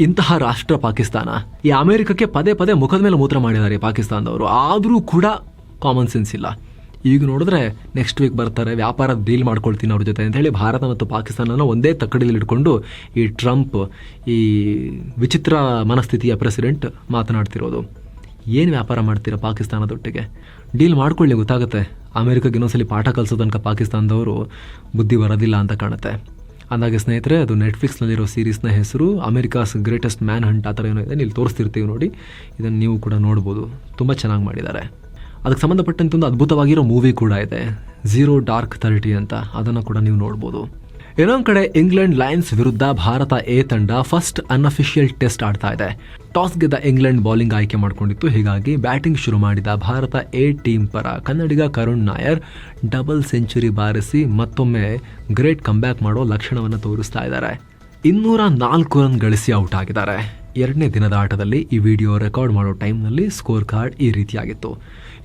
ಇಂತಹ ರಾಷ್ಟ್ರ ಪಾಕಿಸ್ತಾನ. ಈ ಅಮೆರಿಕಕ್ಕೆ ಪದೇ ಪದೇ ಮುಖದ ಮೇಲೆ ಮೂತ್ರ ಮಾಡಿದ್ದಾರೆ ಪಾಕಿಸ್ತಾನದವರು. ಆದರೂ ಕೂಡ ಕಾಮನ್ ಸೆನ್ಸ್ ಇಲ್ಲ. ಈಗ ನೋಡಿದ್ರೆ ನೆಕ್ಸ್ಟ್ ವೀಕ್ ಬರ್ತಾರೆ, ವ್ಯಾಪಾರ ಡೀಲ್ ಮಾಡ್ಕೊಳ್ತೀನಿ ಅವ್ರ ಜೊತೆ ಅಂತ ಹೇಳಿ ಭಾರತ ಮತ್ತು ಪಾಕಿಸ್ತಾನನ ಒಂದೇ ತಕ್ಕಡಿಯಲ್ಲಿ ಇಟ್ಕೊಂಡು ಈ ಟ್ರಂಪ್, ಈ ವಿಚಿತ್ರ ಮನಸ್ಥಿತಿಯ ಪ್ರೆಸಿಡೆಂಟ್ ಮಾತನಾಡ್ತಿರೋದು. ಏನು ವ್ಯಾಪಾರ ಮಾಡ್ತೀರಾ ಪಾಕಿಸ್ತಾನದೊಟ್ಟಿಗೆ? ಡೀಲ್ ಮಾಡ್ಕೊಳ್ಳಿ, ಗೊತ್ತಾಗುತ್ತೆ. ಅಮೆರಿಕಾಗೆ ಇನ್ನೊಂದ್ಸಲಿ ಪಾಠ ಕಲಿಸೋ ತನಕ ಪಾಕಿಸ್ತಾನದವರು ಬುದ್ಧಿ ಬರೋದಿಲ್ಲ ಅಂತ ಕಾಣುತ್ತೆ. ಅಂದಾಗೆ ಸ್ನೇಹಿತರೆ, ಅದು ನೆಟ್ಫ್ಲಿಕ್ಸ್ನಲ್ಲಿರೋ ಸೀರೀಸ್ನ ಹೆಸರು ಅಮೆರಿಕಾಸ್ ಗ್ರೇಟೆಸ್ಟ್ ಮ್ಯಾನ್ ಹಂಟ್ ಆ ಥರ ಏನೋ ಇದೆ. ಇಲ್ಲಿ ತೋರಿಸ್ತಿರ್ತೀವಿ ನೋಡಿ. ಇದನ್ನು ನೀವು ಕೂಡ ನೋಡ್ಬೋದು. ತುಂಬ ಚೆನ್ನಾಗಿ ಮಾಡಿದ್ದಾರೆ. ಅದಕ್ಕೆ ಸಂಬಂಧಪಟ್ಟಂತೆ ಒಂದು ಅದ್ಭುತವಾಗಿರೋ ಮೂವಿ ಕೂಡ ಇದೆ. ಝೀರೋ ಡಾರ್ಕ್ ಥರ್ಟಿ ಅಂತ. ಅದನ್ನು ಕೂಡ ನೀವು ನೋಡ್ಬೋದು. ಇನ್ನೊಂದು ಕಡೆ ಇಂಗ್ಲೆಂಡ್ ಲಯನ್ಸ್ ವಿರುದ್ಧ ಭಾರತ ಎ ತಂಡ ಫಸ್ಟ್ ಅನ್ಅಫಿಷಿಯಲ್ ಟೆಸ್ಟ್ ಆಡ್ತಾ ಇದೆ. ಟಾಸ್ ಗೆದ್ದ ಇಂಗ್ಲೆಂಡ್ ಬೌಲಿಂಗ್ ಆಯ್ಕೆ ಮಾಡಿಕೊಂಡಿತ್ತು. ಹೀಗಾಗಿ ಬ್ಯಾಟಿಂಗ್ ಶುರು ಮಾಡಿದ ಭಾರತ ಎ ಟೀಮ್ ಪರ ಕನ್ನಡಿಗ ಕರುಣ್ ನಾಯರ್ ಡಬಲ್ ಸೆಂಚುರಿ ಬಾರಿಸಿ ಮತ್ತೊಮ್ಮೆ ಗ್ರೇಟ್ ಕಂಬ್ಯಾಕ್ ಮಾಡೋ ಲಕ್ಷಣವನ್ನು ತೋರಿಸ್ತಾ ಇದ್ದಾರೆ. ಇನ್ನೂರ ನಾಲ್ಕು ರನ್ ಗಳಿಸಿ ಔಟ್ ಆಗಿದ್ದಾರೆ. ಎರಡನೇ ದಿನದ ಆಟದಲ್ಲಿ ಈ ವಿಡಿಯೋ ರೆಕಾರ್ಡ್ ಮಾಡೋ ಟೈಮ್ನಲ್ಲಿ ಸ್ಕೋರ್ ಕಾರ್ಡ್ ಈ ರೀತಿಯಾಗಿತ್ತು.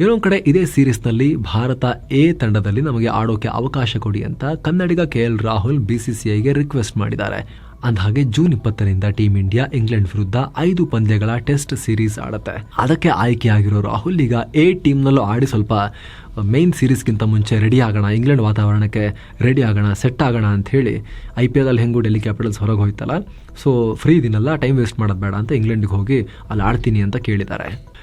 ಇನ್ನೊಂದು ಕಡೆ ಇದೇ ಸೀರೀಸ್ನಲ್ಲಿ ಭಾರತ ಎ ತಂಡದಲ್ಲಿ ನಮಗೆ ಆಡೋಕೆ ಅವಕಾಶ ಕೊಡಿ ಅಂತ ಕನ್ನಡಿಗ ಕೆ ಎಲ್ ರಾಹುಲ್ ಬಿಸಿಸಿಐಗೆ ರಿಕ್ವೆಸ್ಟ್ ಮಾಡಿದ್ದಾರೆ. ಅಂದಹಾಗೆ ಜೂನ್ ಇಪ್ಪತ್ತರಿಂದ ಟೀಮ್ ಇಂಡಿಯಾ ಇಂಗ್ಲೆಂಡ್ ವಿರುದ್ಧ ಐದು ಪಂದ್ಯಗಳ ಟೆಸ್ಟ್ ಸೀರೀಸ್ ಆಡುತ್ತೆ. ಅದಕ್ಕೆ ಆಯ್ಕೆಯಾಗಿರೋ ರಾಹುಲ್ ಈಗ ಎ ಟೀಮ್ನಲ್ಲೂ ಆಡಿ ಸ್ವಲ್ಪ ಮೇನ್ ಸೀರೀಸ್ಗಿಂತ ಮುಂಚೆ ರೆಡಿ ಆಗೋಣ, ಇಂಗ್ಲೆಂಡ್ ವಾತಾವರಣಕ್ಕೆ ರೆಡಿ ಆಗೋಣ ಸೆಟ್ ಆಗೋಣ ಅಂತ ಹೇಳಿ ಐ ಪಿ ಎಲ್ ಅಲ್ಲಿ ಹೆಂಗೂ ಡೆಲ್ಲಿ ಕ್ಯಾಪಿಟಲ್ಸ್ ಹೊರಗೆ ಹೋಯ್ತಲ್ಲ. ಸೊ ಫ್ರೀ ಇದನ್ನೆಲ್ಲ ಟೈಮ್ ವೇಸ್ಟ್ ಮಾಡೋದು ಬೇಡ ಅಂತ ಇಂಗ್ಲೆಂಡಿಗೆ ಹೋಗಿ ಅಲ್ಲಿ ಆಡ್ತೀನಿ ಅಂತ ಕೇಳಿದ್ದಾರೆ.